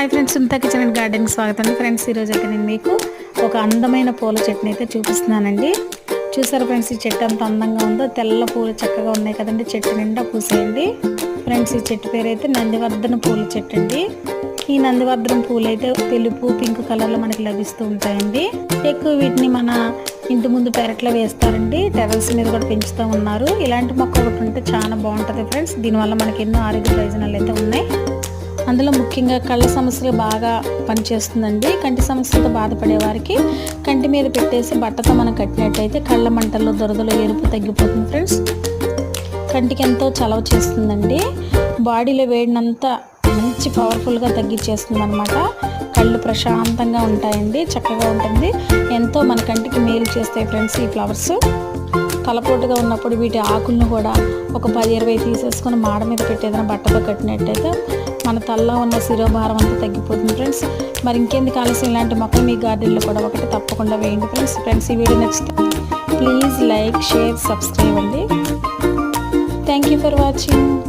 Hi friends Sunitha kitchen and గార్డెన్కి స్వాగతం. Friends ఈరోజు అయితే నేను మీకు ఒక అందమైన పూల చెట్టుని అయితే చూపిస్తున్నానండి. చూసారు ఫ్రెండ్స్ ఈ చెట్టు అంత అందంగా ఉందో తెల్ల పూలు చక్కగా ఉన్నాయి కదండి చెట్టు నిండా పూసేయండి. ఫ్రెండ్స్ ఈ చెట్టు పేరు అయితే నందివర్ధన పూల చెట్టు అండి ఈ నందివర్ధనం పూలు అయితే తెలుపు పింక్ కలర్లో మనకి లభిస్తూ ఉంటాయండి. ఎక్కువ వీటిని మన ఇంటి ముందు పెరట్లో వేస్తారండి టెరల్స్ మీద కూడా పెంచుతూ ఉన్నారు. ఇలాంటి మొక్క ఒకటి ఉంటే చాలా బాగుంటుంది ఫ్రెండ్స్ దీనివల్ల మనకి ఎన్నో ఆరోగ్య ప్రయోజనాలు అయితే ఉన్నాయి. అందులో ముఖ్యంగా కళ్ళ సమస్యలు బాగా పనిచేస్తుందండి. కంటి సమస్యలతో బాధపడే వారికి కంటి మీద పెట్టేసి బట్టతో మనం కట్టినట్టయితే కళ్ళ మంటల్లో దురదలు ఎరుపు తగ్గిపోతుంది ఫ్రెండ్స్. కంటికి ఎంతో చలవ చేస్తుందండి. బాడీలో వేడినంతా మంచి పవర్ఫుల్గా తగ్గించేస్తుంది అనమాట కళ్ళు ప్రశాంతంగా ఉంటాయండి చక్కగా ఉంటుంది. ఎంతో మన కంటికి మేలు చేస్తాయి ఫ్రెండ్స్ ఈ ఫ్లవర్స్. తలపోటుగా ఉన్నప్పుడు వీటి ఆకులను కూడా ఒక పది ఇరవై తీసేసుకొని మాడ మీద పెట్టేదైనా బట్టతో కట్టినట్టయితే మన తలలో ఉన్న శిరోభారం అంతా తగ్గిపోతుంది ఫ్రెండ్స్. మరి ఇంకెందుకు ఆలస్యం? ఇలాంటి మొక్కలు మీ గార్డెన్లో కూడా ఒకటి తప్పకుండా వేయండి ఫ్రెండ్స్. ఫ్రెండ్స్ ఈ వీడియో నచ్చితే ప్లీజ్ లైక్ షేర్ సబ్స్క్రైబ్ అండి. Thank you for watching.